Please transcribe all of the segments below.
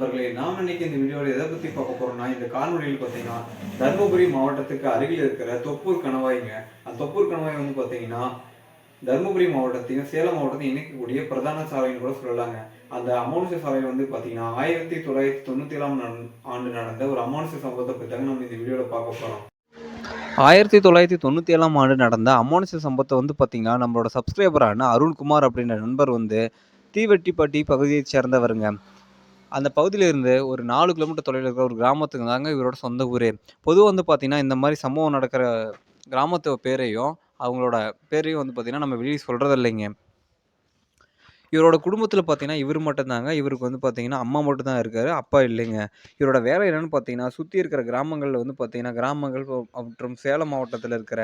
நண்பர்களே நாம் இன்னைக்கு இந்த வீடியோவில் எதை பற்றி பார்க்க போகிறோம்னா இந்த காணொலியில் பார்த்தீங்கன்னா தருமபுரி மாவட்டத்துக்கு அருகில் இருக்கிற தொப்பூர் கணவாய்ங்க. அந்த தொப்பூர் கணவாய் வந்து பார்த்தீங்கன்னா தருமபுரி மாவட்டத்தையும் சேலம் மாவட்டத்தையும் இணைக்கக்கூடிய பிரதான சாலைன்னு கூட சொல்லலாங்க. அந்த அமானுஷ சாலை வந்து பார்த்தீங்கன்னா ஆயிரத்தி தொள்ளாயிரத்தி தொண்ணூற்றி ஏழாம் ஆண்டு நடந்த ஒரு அமானுஷ சம்பவத்தை பற்றி நம்ம இந்த வீடியோவில் பார்க்க போகிறோம் ஆயிரத்தி தொள்ளாயிரத்தி தொண்ணூற்றி ஏழாம் ஆண்டு நடந்த அமானுஷ சம்பவத்தை வந்து பார்த்தீங்கன்னா நம்மளோட சப்ஸ்கிரைபரான அருண்குமார் அப்படின்ற நண்பர் வந்து தீவெட்டிப்பட்டி பகுதியைச் சேர்ந்தவருங்க. அந்த பகுதியிலிருந்து ஒரு நாலு கிலோமீட்டர் தொலைவில் இருக்கிற ஒரு கிராமத்துக்கு தாங்க இவரோட சொந்த ஊர். பொதுவாக வந்து பார்த்தீங்கன்னா இந்த மாதிரி சம்பவம் நடக்கிற கிராமத்து பேரையும் அவங்களோட பேரையும் வந்து பார்த்திங்கன்னா நம்ம வெளியே சொல்கிறது இல்லைங்க. இவரோட குடும்பத்தில் பார்த்தீங்கன்னா இவர் மட்டும்தாங்க. இவருக்கு வந்து பார்த்தீங்கன்னா அம்மா மட்டும் தான் அப்பா இல்லைங்க. இவரோட வேலை என்னென்னு பார்த்தீங்கன்னா சுற்றி இருக்கிற கிராமங்களில் வந்து பார்த்தீங்கன்னா கிராமங்கள் மற்றும் சேலம் மாவட்டத்தில் இருக்கிற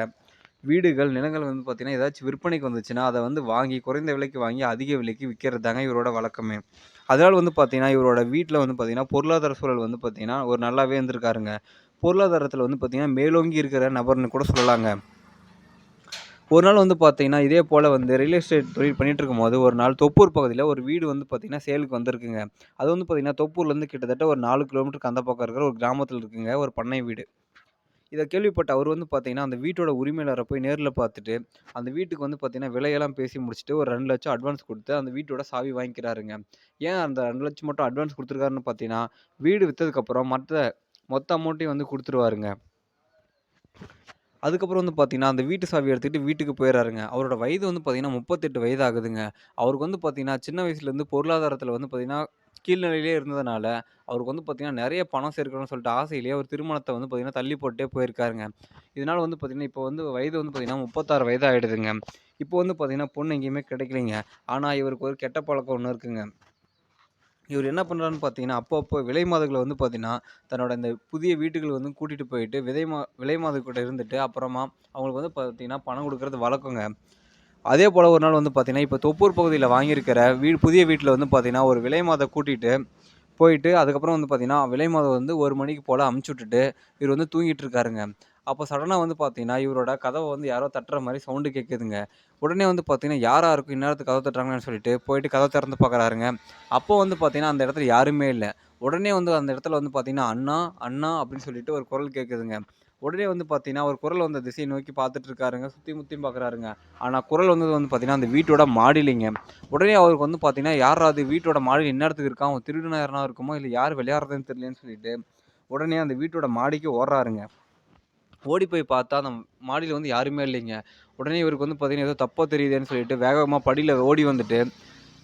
வீடுகள் நிலங்கள் வந்து பார்த்திங்கன்னா ஏதாச்சும் விற்பனைக்கு வந்துச்சுன்னா அதை வந்து வாங்கி குறைந்த விலைக்கு வாங்கி அதிக விலைக்கு விற்கிறது தாங்க இவரோட வழக்கமே. அதனால் வந்து பார்த்திங்கன்னா இவரோட வீட்டில் வந்து பார்த்தீங்கன்னா பொருளாதார சூழல் வந்து பார்த்திங்கன்னா ஒரு நல்லாவே இருந்திருக்காருங்க. பொருளாதாரத்தில் வந்து பார்த்திங்கன்னா மேலோங்கி இருக்கிற நபர்னு கூட சொல்லலாங்க. ஒரு நாள் வந்து பார்த்தீங்கன்னா இதே போல் வந்து ரியல் எஸ்டேட் தொழில் பண்ணிகிட்டு இருக்கும்போது ஒரு நாள் தொப்பூர் பகுதியில் ஒரு வீடு வந்து பார்த்திங்கன்னா சேலுக்கு வந்திருக்குங்க. அது வந்து பார்த்தீங்கன்னா தொப்பூர்லேருந்து கிட்டத்தட்ட ஒரு நாலு கிலோமீட்டருக்கு அந்த பக்கம் இருக்கிற ஒரு கிராமத்தில் இருக்குங்க ஒரு பண்ணை வீடு. இதை கேள்விப்பட்ட அவர் வந்து பார்த்தீங்கன்னா அந்த வீட்டோட உரிமையாளரை போய் நேரில் பார்த்துட்டு அந்த வீட்டுக்கு வந்து பார்த்தீங்கன்னா விலையெல்லாம் பேசி முடிச்சுட்டு ஒரு ரெண்டு லட்சம் அட்வான்ஸ் கொடுத்து அந்த வீட்டோட சாவி வாங்கிக்கிறாருங்க. ஏன் அந்த ரெண்டு லட்சம் மட்டும் அட்வான்ஸ் கொடுத்துருக்காருன்னு பார்த்தீங்கன்னா வீடு விற்றதுக்கப்புறம் மற்ற மொத்த அமௌண்ட்டையும் வந்து கொடுத்துருவாருங்க. அதுக்கப்புறம் வந்து பார்த்தீங்கன்னா அந்த வீட்டு சாவி எடுத்துகிட்டு வீட்டுக்கு போயிடுறாருங்க அவரோட வயது வந்து பார்த்தீங்கன்னா முப்பத்தெட்டு வயது ஆகுதுங்க. அவருக்கு வந்து பார்த்தீங்கன்னா சின்ன வயசுலேருந்து பொருளாதாரத்தில் வந்து பார்த்தீங்கன்னா கீழ்நிலையிலே இருந்ததுனால அவருக்கு வந்து பார்த்திங்கன்னா நிறைய பணம் சேர்க்கணும்னு சொல்லிட்டு ஆசையிலேயே அவர் திருமணத்தை வந்து பார்த்திங்கன்னா தள்ளி போட்டே போயிருக்காருங்க. இதனால் வந்து பார்த்தீங்கன்னா இப்போ வந்து வயது வந்து பார்த்தீங்கன்னா முப்பத்தாறு வயது ஆகிடுதுங்க இப்போ வந்து பார்த்திங்கன்னா பொண்ணு எங்கேயுமே கிடைக்கலைங்க. ஆனால் இவருக்கு ஒரு கெட்ட பழக்கம் ஒன்று இருக்குங்க. இவர் என்ன பண்ணுறாருன்னு பார்த்தீங்கன்னா அப்பப்போ விலை மாதுகளை வந்து பார்த்தீங்கன்னா தன்னோட இந்த புதிய வீட்டுகள் வந்து கூட்டிகிட்டு போயிட்டு விதை மா விலை மாது கூட இருந்துட்டு அப்புறமா அவங்களுக்கு வந்து பார்த்தீங்கன்னா பணம் கொடுக்கறது வழக்கங்க. அதே போல் ஒரு நாள் வந்து பார்த்தீங்கன்னா இப்போ தொப்பூர் பகுதியில் வாங்கியிருக்கிற வீடு புதிய வீட்டில் வந்து பார்த்தீங்கன்னா ஒரு விலை மாதை கூட்டிகிட்டு போயிட்டு அதுக்கப்புறம் வந்து பார்த்தீங்கன்னா விலை மாதம் வந்து ஒரு மணிக்கு போல் அமுச்சு விட்டுட்டு இவர் வந்து தூங்கிட்டு இருக்காருங்க. அப்போ சடனாக வந்து பார்த்தீங்கன்னா இவரோட கதவை வந்து யாரோ தட்டுற மாதிரி சவுண்டு கேட்குதுங்க உடனே வந்து பார்த்தீங்கன்னா யாராக இருக்கும் இந்நேரத்துக்கு கதவை தட்டுறாங்கன்னு சொல்லிட்டு போயிட்டு கதவை திறந்து பார்க்குறாருங்க அப்போ வந்து பார்த்தீங்கன்னா அந்த இடத்துல யாருமே இல்லை. உடனே வந்து அந்த இடத்துல வந்து பார்த்தீங்கன்னா அண்ணா அண்ணா அப்படின்னு சொல்லிட்டு ஒரு குரல் கேட்குதுங்க உடனே வந்து பார்த்தீங்கன்னா ஒரு குரல் வந்த திசையை நோக்கி பார்த்துட்டு இருக்காருங்க சுற்றி முற்றியும் பார்க்குறாருங்க ஆனால் குரல் வந்தது வந்து பார்த்தீங்கன்னா அந்த வீட்டோட மாடிலிங்க. உடனே அவருக்கு வந்து பார்த்தீங்கன்னா அது வீட்டோட மாடியில் இடத்துக்கு இருக்கா? அவன் திருடனா யாருனா இருக்குமோ? இல்லை யார் விளையாடுறதுன்னு தெரியலன்னு சொல்லிட்டு உடனே அந்த வீட்டோட மாடிக்கு ஓடுறாருங்க. ஓடி போய் பார்த்தா அந்த மாடியில் வந்து யாருமே இல்லைங்க. உடனே இவருக்கு வந்து பார்த்தீங்கன்னா ஏதோ தப்பாக தெரியுதுன்னு சொல்லிட்டு வேகமாக படியில் ஓடி வந்துட்டு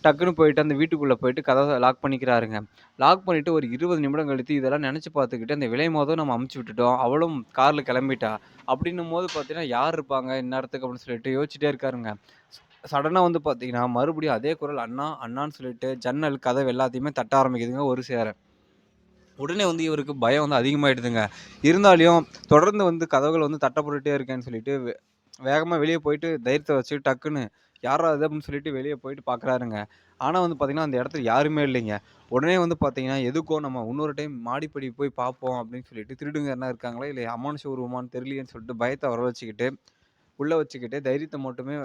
டக்குன்னு போயிட்டு அந்த வீட்டுக்குள்ளே போயிட்டு கதவை லாக் பண்ணிக்கிறாருங்க. லாக் பண்ணிவிட்டு ஒரு இருபது நிமிடம் கழித்து இதெல்லாம் நினச்சி பார்த்துக்கிட்டு அந்த விலை மோதும் நம்ம அமுச்சு விட்டுட்டோம். அவளும் காரில் கிளம்பிட்டா. அப்படின்னும் போது பார்த்தீங்கன்னா யார் இருப்பாங்க? இந்நேரத்துக்கு அப்படின்னு சொல்லிட்டு யோசிச்சுட்டே இருக்காருங்க. சடனாக வந்து பார்த்தீங்கன்னா மறுபடியும் அதே குரல் அண்ணா அண்ணான்னு சொல்லிட்டு ஜன்னல் கதவு எல்லாத்தையுமே தட்ட ஆரம்பிக்குதுங்க ஒரு சேர. உடனே வந்து இவருக்கு பயம் வந்து அதிகமாகிடுதுங்க இருந்தாலும் தொடர்ந்து வந்து கதவுகள் வந்து தட்டப்பட்டுட்டே இருக்கேன்னு சொல்லிட்டு வேகமாக வெளியே போயிட்டு தைரியத்தை வச்சு டக்குன்னு யாரா அது அப்படின்னு சொல்லிட்டு வெளியே போயிட்டு பார்க்குறாருங்க. ஆனால் வந்து பார்த்தீங்கன்னா அந்த இடத்துல யாருமே இல்லைங்க. உடனே வந்து பார்த்தீங்கன்னா எதுக்கோ நம்ம இன்னொரு டைம் மாடிப்படி போய் பார்ப்போம் அப்படின்னு சொல்லிட்டு திருடுங்க என்ன இருக்காங்களா? இல்லை அமானுஷ உருவமான்னு தெரியலையேன்னு சொல்லிட்டு பயத்தை வர வச்சுக்கிட்டு உள்ளே வச்சுக்கிட்டு தைரியத்தை மட்டுமே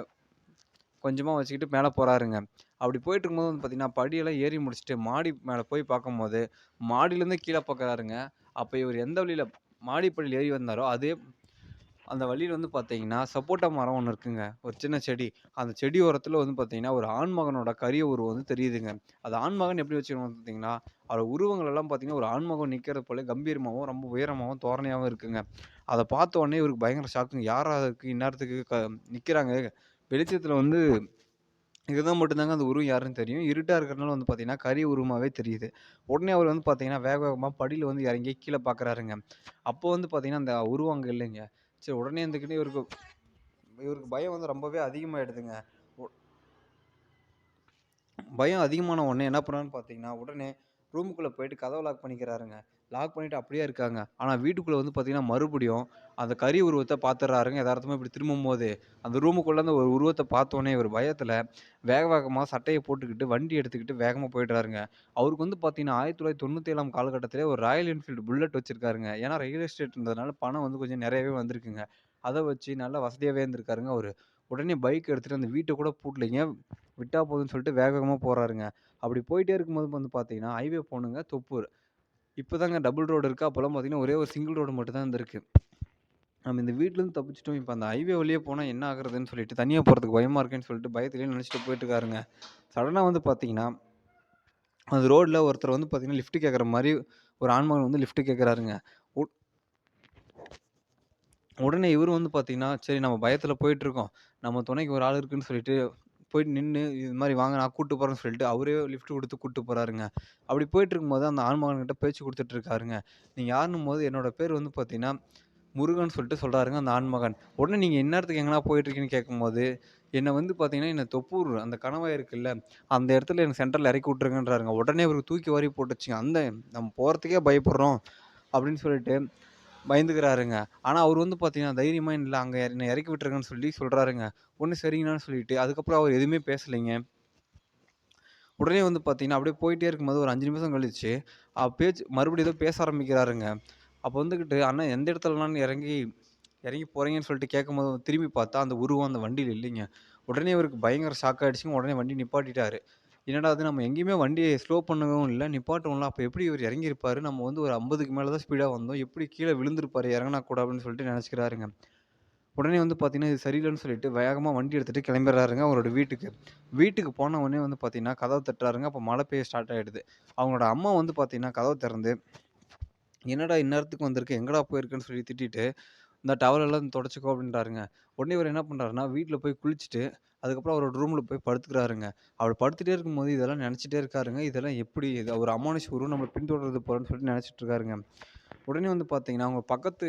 கொஞ்சமாக வச்சுக்கிட்டு மேலே போகிறாருங்க அப்படி போயிட்டு இருக்கும்போது வந்து பார்த்தீங்கன்னா படியெல்லாம் ஏறி முடிச்சுட்டு மாடி மேலே போய் பார்க்கும்போது மாடியிலேருந்து கீழே பார்க்குறாருங்க. அப்போ இவர் எந்த வழியில் மாடிப்படியில் ஏறி வந்தாரோ அதே அந்த வழியில் வந்து பார்த்தீங்கன்னா சப்போட்டா மரம் ஒன்று இருக்குங்க. ஒரு சின்ன செடி. அந்த செடி ஓரத்தில் வந்து பார்த்தீங்கன்னா ஒரு ஆண்மகனோட கரிய உருவம் வந்து தெரியுதுங்க. அது ஆண்மகன் எப்படி வச்சுக்கணும் பார்த்தீங்கன்னா அவர் உருவங்கள் எல்லாம் பார்த்தீங்கன்னா ஒரு ஆண்மகன் நிற்கிறது போல கம்பீரமாகவும் ரொம்ப உயரமாகவும் தோரணையாகவும் இருக்குங்க. அதை பார்த்த உடனே இவருக்கு பயங்கர ஷாக்குங்க யாராக இருக்கு இந்நேரத்துக்கு க நிற்கிறாங்க வெளிச்சத்தில் வந்து இதுதான் மட்டும்தாங்க அந்த உருவம் யாருன்னு தெரியும். இருட்டாக இருக்கிறனால வந்து பார்த்தீங்கன்னா கறி உருவமாகவே தெரியுது. உடனே அவர் வந்து பார்த்தீங்கன்னா வேக வேகமாக படியில் வந்து இறங்கி கீழே பார்க்குறாருங்க அப்போ வந்து பார்த்தீங்கன்னா அந்த உருவம் அங்கே இல்லைங்க. சரி உடனே இருந்துக்கிட்டு இவருக்கு இவருக்கு பயம் வந்து ரொம்பவே அதிகமாகிடுதுங்க பயம் அதிகமான உடனே என்ன பண்ணான்னு பார்த்தீங்கன்னா உடனே ரூமுக்குள்ளே போயிட்டு கதவை லாக் பண்ணிக்கிறாருங்க. லாக் பண்ணிட்டு அப்படியே இருக்காங்க. ஆனால் வீட்டுக்குள்ளே வந்து பார்த்தீங்கன்னா மறுபடியும் அந்த கறி உருவத்தை பார்த்துட்றாருங்க எதார்த்தமாக இப்படி திரும்பும் போது அந்த ரூமுக்குள்ளே அந்த ஒரு உருவத்தை பார்த்தோன்னே ஒரு பயத்தில் வேக வேகமாக சட்டையை போட்டுக்கிட்டு வண்டி எடுத்துக்கிட்டு வேகமாக போயிடுறாருங்க. அவருக்கு வந்து பார்த்தீங்கன்னா ஆயிரத்தி தொள்ளாயிரத்தி தொண்ணூற்றி ஏழாம் காலகட்டத்திலே ஒரு ராயல் என்ஃபீல்டு புல்லட் வச்சுருக்காருங்க. ஏன்னா ரியல் எஸ்டேட்ன்றதுனால பணம் வந்து கொஞ்சம் நிறையவே வந்திருக்குங்க. அதை வச்சு நல்லா வசதியாகவே இருந்திருக்காருங்க அவர் உடனே பைக் எடுத்துகிட்டு அந்த வீட்டை கூட பூட்டலைங்க. விட்டா போதுன்னு சொல்லிட்டு வேக வேகமாக போகிறாருங்க அப்படி போயிட்டே இருக்கும்போது வந்து பார்த்தீங்கன்னா, ஹைவே போகணுங்க தொப்பூர். இப்போ தாங்க டபுள் ரோடு இருக்கா அப்போலாம் பார்த்தீங்கன்னா, ஒரே ஒரு சிங்கிள் ரோடு மட்டும் தான் இருந்திருக்கு. நம்ம இந்த வீட்டிலேருந்து தப்பிச்சிட்டோம் இப்போ அந்த ஹைவே வழியே போனால் என்ன ஆகுறதுன்னு சொல்லிட்டு, தனியாக போகிறதுக்கு பயமாக இருக்கேன்னு சொல்லிட்டு பயத்துலேயே நினச்சிட்டு போயிட்டுருக்காருங்க. சடனாக வந்து பார்த்தீங்கன்னா, அந்த ரோட்டில் ஒருத்தர் வந்து பார்த்தீங்கன்னா, லிஃப்ட்டு கேட்குற மாதிரி ஒரு ஆண்மகன் வந்து லிஃப்ட்டு கேட்குறாருங்க. உ உடனே இவர் வந்து பார்த்தீங்கன்னா, சரி நம்ம பயத்தில் போயிட்டுருக்கோம். நம்ம துணைக்கு ஒரு ஆள் இருக்குன்னு சொல்லிட்டு, போயிட்டு நின்று இது மாதிரி வாங்க நான் கூட்டு போகிறேன்னு சொல்லிட்டு, அவரே லிஃப்ட் கொடுத்து கூட்டு போகிறாருங்க அப்படி போயிட்டுருக்கும்போது அந்த ஆண்மகன்கிட்ட பேச்சு கொடுத்துட்டு இருக்காருங்க. நீங்க யாருன்னும்போது, என்னோட பேர் வந்து பார்த்தீங்கன்னா, முருகன் சொல்லிட்டு சொல்கிறாருங்க அந்த ஆண்மகன். உடனே நீங்கள் இந்நேரத்துக்கு எங்கனா போயிட்டுருக்கீங்கன்னு கேட்கும்போது, என்னை வந்து பார்த்தீங்கன்னா, என்னை தொப்பூர் அந்த கணவாய் இருக்குல்ல, அந்த இடத்துல என்ன சென்டரில் இறக்கி விட்டுருங்கன்றாருங்க. உடனே அவருக்கு தூக்கி வாரி போட்டுச்சுங்க அந்த நம்ம போகிறதுக்கே பயப்படுறோம் அப்படின்னு சொல்லிட்டு பயந்துக்கிறாருங்க. ஆனால் அவர் வந்து பார்த்தீங்கன்னா, தைரியமாக இல்லை அங்கே என்ன இறக்கி விட்டுருங்கன்னு சொல்லி சொல்கிறாருங்க ஒன்று சரிங்கண்ணான்னு சொல்லிட்டு, அதுக்கப்புறம் அவர் எதுவுமே பேசலைங்க. உடனே வந்து பார்த்தீங்கன்னா, அப்படியே போயிட்டே இருக்கும்போது ஒரு அஞ்சு நிமிஷம் கழிச்சு, பேச்சு மறுபடியும் ஏதோ பேச ஆரம்பிக்கிறாருங்க. அப்போ வந்துக்கிட்டு "அண்ணா எந்த இடத்துலண்ணான்னு இறங்கி இறங்கி போகிறீங்கன்னு சொல்லிட்டு கேட்கும்போது திரும்பி பார்த்தா, அந்த உருவம் அந்த வண்டியில் இல்லைங்க. உடனே இவருக்கு பயங்கர ஷாக் ஆகிடுச்சிங்க உடனே வண்டி நிப்பாட்டிட்டாரு. என்னடா அது நம்ம எங்கேயுமே வண்டியை ஸ்லோ பண்ணவும் இல்லை. நிப்பாட்டவும் அப்போ எப்படி இவர் இறங்கியிருப்பார்? நம்ம வந்து ஒரு ஐம்பதுக்கு மேலே தான் ஸ்பீடாக வந்தோம். எப்படி கீழே விழுந்திருப்பார்? இறங்கினா கூட அப்படின்னு சொல்லிட்டு நினச்சிக்கிறாருங்க. உடனே வந்து பார்த்தீங்கன்னா, இது சரியில்லைன்னு சொல்லிட்டு வேகமாக வண்டி எடுத்துகிட்டு கிளம்பிடுறாருங்க அவரோட வீட்டுக்கு. வீட்டுக்கு போன உடனே வந்து பார்த்தீங்கன்னா, கதவை தட்டுறாருங்க. அப்போ மழை பெய்ய ஸ்டார்ட் ஆகிடுது அவங்களோட அம்மா வந்து பார்த்தீங்கன்னா, கதவை திறந்து, "என்னடா இந்நேரத்துக்கு வந்திருக்கு? எங்கடா போயிருக்குன்னு சொல்லி திட்டிட்டு, இந்த டவல் எல்லாம் தொடச்சுக்கோ" அப்படின்றாருங்க. உடனே இவர் என்ன பண்ணுறாருன்னா வீட்டில் போய் குளிச்சுட்டு, அதுக்கப்புறம் அவரோட ரூமில் போய் படுத்துக்கிறாருங்க. அவர் படுத்துகிட்டே இருக்கும்போது இதெல்லாம் நினச்சிட்டே இருக்காருங்க. இதெல்லாம் எப்படி இது ஒரு அமானுஷ உருவம் நம்மளை பின்தொடர்றது போலன்னு சொல்லிட்டு நினச்சிட்டு இருக்காருங்க. உடனே வந்து பார்த்தீங்கன்னா, அவங்க பக்கத்து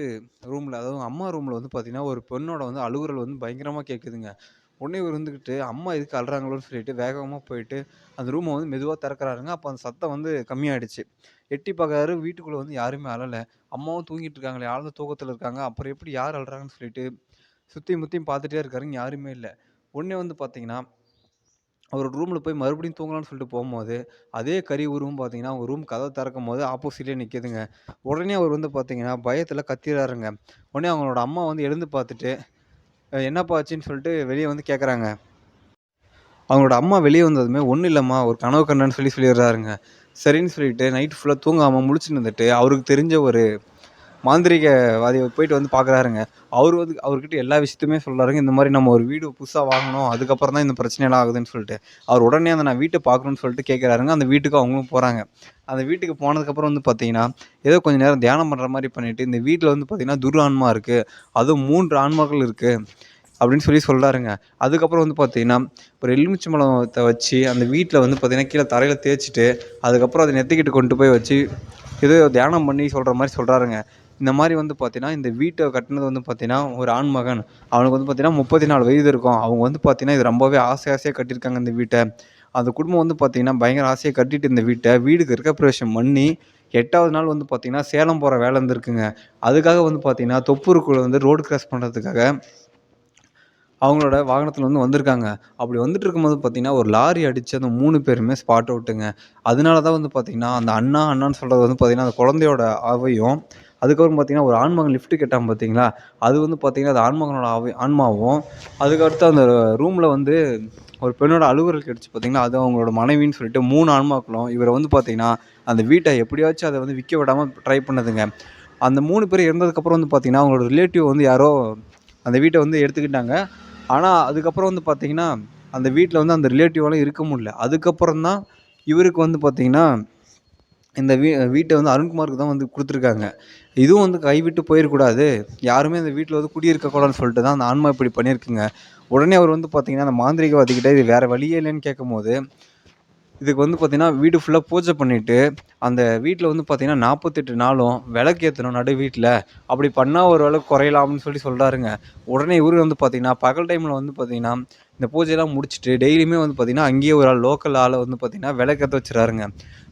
ரூமில் அதாவது அம்மா ரூமில் வந்து பார்த்தீங்கன்னா, ஒரு பெண்ணோட வந்து அழுகுறல் வந்து பயங்கரமாக கேட்குதுங்க. உடனே இவர் இருந்துக்கிட்டு அம்மா எதுக்கு அழுறாங்களோன்னு சொல்லிட்டு வேகமாக போயிட்டு, அந்த ரூமை வந்து மெதுவாக திறக்கிறாருங்க அப்போ அந்த சத்தம் வந்து கம்மியாயிடுச்சு. எட்டி பார்க்குறாரு, வீட்டுக்குள்ளே வந்து யாருமே அழலை அம்மாவும் தூங்கிட்டு இருக்காங்களே, ஆழ்ந்த தூக்கத்தில் இருக்காங்க. அப்புறம் எப்படி யார் அழுறாங்கன்னு சொல்லிட்டு, சுற்றி முத்தியும் பார்த்துட்டே இருக்காருங்க யாருமே இல்லை உடனே வந்து பார்த்தீங்கன்னா, அவரோட ரூமில் போய் மறுபடியும் தூங்கலாம்னு சொல்லிட்டு போகும்போது அதே கறி உருவம் பார்த்தீங்கன்னா, அவங்க ரூம் கதவ திறக்கும்போது ஆப்போசிட்லேயே நிற்கிதுங்க உடனே அவர் வந்து பார்த்தீங்கன்னா, பயத்தில் கத்திறாருங்க. உடனே அவங்களோட அம்மா வந்து எழுந்து பார்த்துட்டு, என்னப்பா ஆச்சுன்னு?" சொல்லிட்டு வெளியே வந்து கேட்குறாங்க. அவங்களோட அம்மா வெளியே வந்ததுமே, ஒன்றும் இல்லைம்மா ஒரு கனவு கண்டன்னு சொல்லி சொல்லிடுறாருங்க. சரின்னு சொல்லிட்டு நைட் ஃபுல்லாக தூங்காமல் முழிச்சுட்டு இருந்துட்டு, அவருக்கு தெரிஞ்ச ஒரு மாந்திரீகவாதிய போயிட்டு வந்து பார்க்குறாருங்க. அவர் வந்து அவர்கிட்ட எல்லா விஷயத்தையுமே சொல்கிறாருங்க இந்த மாதிரி நம்ம ஒரு வீடு புதுசாக வாங்கினோம் அதுக்கப்புறம் தான் இந்த பிரச்சனைலாம் ஆகுதுன்னு சொல்லிட்டு. அவர் உடனே அந்த நான் வீட்டை பார்க்கணும்னு சொல்லிட்டு கேட்குறாருங்க. அந்த வீட்டுக்கு அவங்களும் போகிறாங்க அந்த வீட்டுக்கு போனதுக்கப்புறம் வந்து பார்த்தீங்கன்னா, ஏதோ கொஞ்சம் நேரம் தியானம் பண்ணுற மாதிரி பண்ணிவிட்டு இந்த வீட்டில் வந்து பார்த்தீங்கன்னா, துர் ஆன்மா இருக்குது அதுவும் மூன்று ஆன்மாக்கள் இருக்குது அப்படின்னு சொல்லி சொல்கிறாருங்க அதுக்கப்புறம் வந்து பார்த்தீங்கன்னா, ஒரு எலுமிச்சம்பழத்த வச்சு அந்த வீட்டில் வந்து பார்த்தீங்கன்னா, கீழே தரையில் தேய்ச்சிட்டு அதுக்கப்புறம் அதை நெத்திக்கிட்டு கொண்டு போய் வச்சு, ஏதோ தியானம் பண்ணி சொல்கிற மாதிரி சொல்கிறாருங்க இந்த மாதிரி வந்து பார்த்தீங்கன்னா, இந்த வீட்டை கட்டினது வந்து பார்த்தீங்கன்னா, ஒரு ஆண்மகன். அவனுக்கு வந்து பார்த்தீங்கன்னா, 34 வயது இருக்கும். அவங்க வந்து பார்த்தீங்கன்னா, இது ரொம்பவே ஆசை ஆசையாக கட்டியிருக்காங்க இந்த வீட்டை அந்த குடும்பம் வந்து பார்த்தீங்கன்னா, பயங்கர ஆசையாக கட்டிட்டு இந்த வீட்டை வீடுக்கு இருக்க பிரவேசம் பண்ணி எட்டாவது நாள் வந்து பார்த்தீங்கன்னா, சேலம் போகிற வேலை இருந்திருக்குங்க. அதுக்காக வந்து பார்த்தீங்கன்னா, தொப்பூருக்குள்ள வந்து ரோடு கிராஸ் பண்ணுறதுக்காக அவங்களோட வாகனத்தில் வந்து வந்திருக்காங்க. அப்படி வந்துட்டு இருக்கும்போது பார்த்தீங்கன்னா, ஒரு லாரி அடிச்சு அந்த மூணு பேருமே ஸ்பாட் அவுட்டுங்க. அதனால தான் வந்து பார்த்தீங்கன்னா, அந்த அண்ணா, அண்ணான்னு சொல்கிறது வந்து பார்த்தீங்கன்னா, அந்த குழந்தையோட ஆவையும், அதுக்கப்புறம் பார்த்தீங்கன்னா, ஒரு ஆண்மகன் லிஃப்ட் கேட்டான் பார்த்தீங்களா? அது வந்து பார்த்தீங்கன்னா, அது ஆண்மகனோட ஆவி ஆன்மாவும், அதுக்கடுத்து அந்த ரூமில் வந்து ஒரு பெண்ணோட அழுகுரல் கிடச்சி பார்த்தீங்கன்னா அது அவங்களோட மனைவின்னு சொல்லிட்டு மூணு ஆன்மாக்களும் இவரை வந்து பார்த்தீங்கன்னா, அந்த வீட்டை எப்படியாச்சும் அதை வந்து விற்க விடாமல் ட்ரை பண்ணுதுங்க. அந்த மூணு பேர் இறந்ததுக்கப்புறம் வந்து பார்த்தீங்கன்னா, அவங்களோட ரிலேட்டிவ் வந்து யாரோ அந்த வீட்டை வந்து எடுத்துக்கிட்டாங்க. ஆனால் அதுக்கப்புறம் வந்து பார்த்தீங்கன்னா, அந்த வீட்டில் வந்து அந்த ரிலேட்டிவால இருக்க முடியல. அதுக்கப்புறம் தான் இவருக்கு வந்து பார்த்தீங்கன்னா, இந்த வீ வீட்டை வந்து அருண்குமாருக்கு தான் வந்து கொடுத்துருக்காங்க இதுவும் வந்து கைவிட்டு போயிடக்கூடாது. யாருமே அந்த வீட்டில் வந்து குடியிருக்கக்கூடாதுன்னு சொல்லிட்டு தான் அந்த ஆன்மா இப்படி பண்ணியிருக்குங்க. உடனே அவர் வந்து பார்த்தீங்கன்னா, அந்த மாந்திரிகவாதிக்கிட்ட இது வேறு வழியே இல்லைன்னு கேட்கும்போது, இதுக்கு வந்து பார்த்திங்கன்னா வீடு ஃபுல்லாக பூஜை பண்ணிவிட்டு அந்த வீட்டில் வந்து பார்த்திங்கன்னா நாற்பத்தெட்டு நாளும் விளக்கேத்தணும் நடு வீட்டில் அப்படி பண்ணால் ஒரு விளக்கு குறையலாம்னு சொல்லி சொல்கிறாருங்க உடனே இவர் வந்து பார்த்திங்கன்னா பகல் டைமில் வந்து பார்த்தீங்கன்னா, இந்த பூஜையெல்லாம் முடிச்சுட்டு டெய்லியுமே வந்து பார்த்திங்கன்னா அங்கேயே ஒரு ஆள் லோக்கல் ஆளை வந்து பார்த்தீங்கன்னா, விளக்கேத்த வச்சுறாருங்க.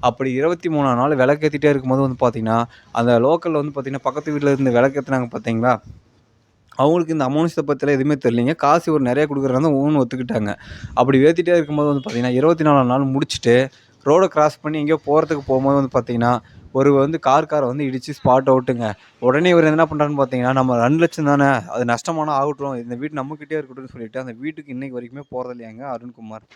அப்படி 23ஆம் நாள் விளக்கேத்திட்டே இருக்கும்போது வந்து பார்த்திங்கன்னா அந்த லோக்கலில் வந்து பார்த்திங்கன்னா பக்கத்து வீட்டில் இருந்து விளக்கேத்துனாங்க பார்த்தீங்களா? அவங்களுக்கு இந்த அமானுஷத்த பற்றிலாம் எதுவுமே தெரியலைங்க. காசு ஒரு நிறையா கொடுக்குறாங்க ஊன்னு ஒத்துக்கிட்டாங்க. அப்படி ஏற்றிட்டே இருக்கும்போது வந்து பார்த்தீங்கன்னா, 24ஆம் நாள் முடிச்சுட்டு, ரோட கிராஸ் பண்ணி எங்கேயோ போகிறதுக்கு போகும்போது வந்து பார்த்திங்கன்னா ஒரு வந்து கார் காரை வந்து இடிச்சு ஸ்பாட் அவுட்டுங்க. உடனே இவர் என்ன பண்ணுறான்னு பார்த்தீங்கன்னா, நம்ம 2,00,000 தானே, அது நஷ்டமான ஆகட்டும். இந்த வீடு நம்மகிட்டயே இருக்கட்டும்னு சொல்லிட்டு, அந்த வீட்டுக்கு இன்னைக்கு வரைக்குமே போறதில்லையாங்க அருண்குமார்.